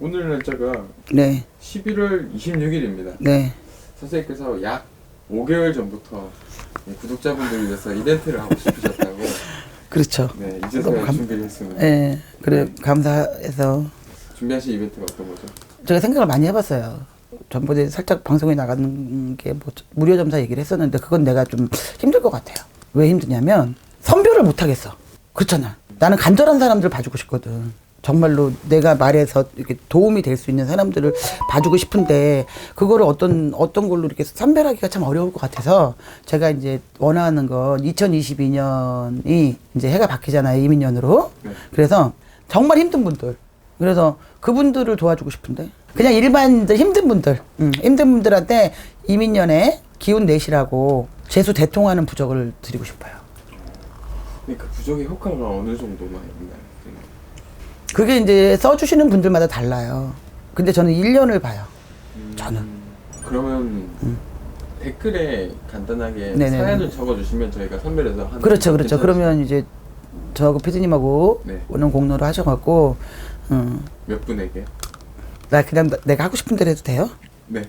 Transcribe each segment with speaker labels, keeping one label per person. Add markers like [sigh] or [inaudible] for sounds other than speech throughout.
Speaker 1: 오늘 날짜가
Speaker 2: 네,
Speaker 1: 11월 26일입니다.
Speaker 2: 네.
Speaker 1: 선생님께서 약 5개월 전부터 이 구독자분들을 위해서 이벤트를 하고 싶으셨다고
Speaker 2: 그렇죠.
Speaker 1: 네, 이제서야
Speaker 2: 감-
Speaker 1: 준비를 했습니다.
Speaker 2: 네, 그래 감사해서
Speaker 1: 준비하신 이벤트가 어떤 거죠?
Speaker 2: 제가 생각을 많이 해봤어요. 전번에 살짝 방송에 나가는 게 뭐 무료 점사 얘기를 했었는데 그건 내가 좀 힘들 것 같아요. 왜 힘드냐면 선별을 못 하겠어. 그렇잖아. 나는 간절한 사람들 봐주고 싶거든. 정말로 내가 말해서 이렇게 도움이 될 수 있는 사람들을 봐주고 싶은데 그거를 어떤 어떤 걸로 이렇게 선별하기가 참 어려울 것 같아서 제가 이제 원하는 건 2022년이 이제 해가 바뀌잖아요 이민년으로.
Speaker 1: 네.
Speaker 2: 그래서 정말 힘든 분들 그래서 그분들을 도와주고 싶은데 그냥 일반인들 힘든 분들 음, 힘든 분들한테 이민년에 기운 내시라고 재수 대통하는 부적을 드리고 싶어요.
Speaker 1: 그 부적의 효과가 어느 정도만 있나요?
Speaker 2: 그게 이제 써주시는 분들마다 달라요. 근데 저는 1년을 봐요.
Speaker 1: 음,
Speaker 2: 저는.
Speaker 1: 그러면 댓글에 간단하게
Speaker 2: 음. 네네네.
Speaker 1: 사연을 적어주시면 저희가 선별해서 하는
Speaker 2: 그렇죠,
Speaker 1: 거
Speaker 2: 그렇죠. 그러면 이제 저하고 피디님하고
Speaker 1: 네.
Speaker 2: 오늘 공로를 하셔갖고 음,
Speaker 1: 몇 분에게?
Speaker 2: 나 그냥 나- 내가 하고 싶은 대로 해도 돼요?
Speaker 1: 네.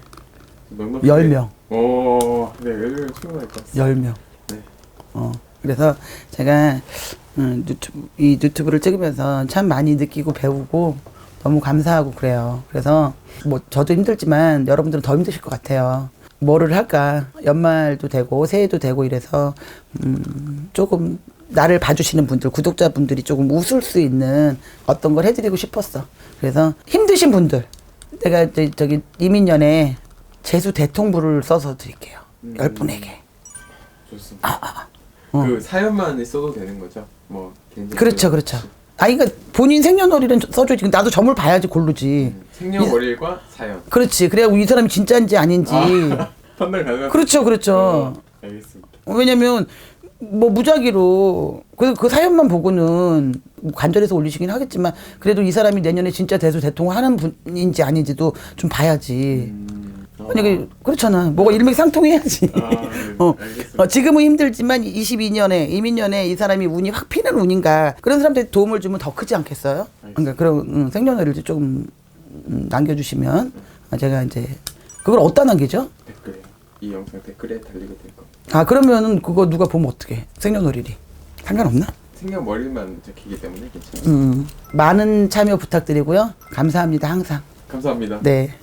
Speaker 1: 넉넉히.
Speaker 2: 열 명.
Speaker 1: 오, 네, 열명 충분할 것 같습니다.
Speaker 2: 10명.
Speaker 1: 네.
Speaker 2: 어, 그래서 제가 음, 유튜브, 이 유튜브를 찍으면서 참 많이 느끼고 배우고 너무 감사하고 그래요. 그래서 뭐 저도 힘들지만 여러분들은 더 힘드실 것 같아요. 뭐를 할까? 연말도 되고 새해도 되고 이래서 음, 조금 나를 봐주시는 분들, 구독자분들이 조금 웃을 수 있는 어떤 걸 해드리고 싶었어. 그래서 힘드신 분들, 내가 저기, 저기 이민년에 재수 대통부를 써서 드릴게요.
Speaker 1: 음.
Speaker 2: 열 분에게.
Speaker 1: 좋습니다.
Speaker 2: 어.
Speaker 1: 그 사연만 써도 되는 거죠? 뭐 개인적으로
Speaker 2: 그렇죠, 그렇죠. 아, 그러니까 본인 생년월일은 써줘야지. 나도 점을 봐야지 고르지.
Speaker 1: 음, 생년월일과 사연
Speaker 2: 그렇지. 그래야 이 사람이 진짜인지 아닌지. [laughs]
Speaker 1: 판단 가능한.
Speaker 2: 그렇죠, 그렇죠.
Speaker 1: 어, 알겠습니다.
Speaker 2: 왜냐면 뭐 무작위로 그, 그 사연만 보고는 관절해서 올리시긴 하겠지만 그래도 이 사람이 내년에 진짜 대수 대통을 하는 분인지 아닌지도 좀 봐야지. 만약에 그렇잖아. 뭐가 일맥상통해야지.
Speaker 1: 아, 네, [laughs]
Speaker 2: 어. 어, 지금은 힘들지만 22년에 이민년에 이 사람이 운이 확 피는 운인가 그런 사람들이 도움을 주면 더 크지 않겠어요? 그러니까 그런 음, 생년월일 좀 음, 남겨주시면 제가 이제 그걸 어디다 남기죠?
Speaker 1: 댓글에 이 영상 댓글에 달리게 될 겁니다.
Speaker 2: 아 그러면은 그거 누가 보면 어떻게? 생년월일이 상관없나?
Speaker 1: 생년월일만 적히기 때문에 괜찮아요.
Speaker 2: 음, 많은 참여 부탁드리고요. 감사합니다 항상.
Speaker 1: 감사합니다.
Speaker 2: 네.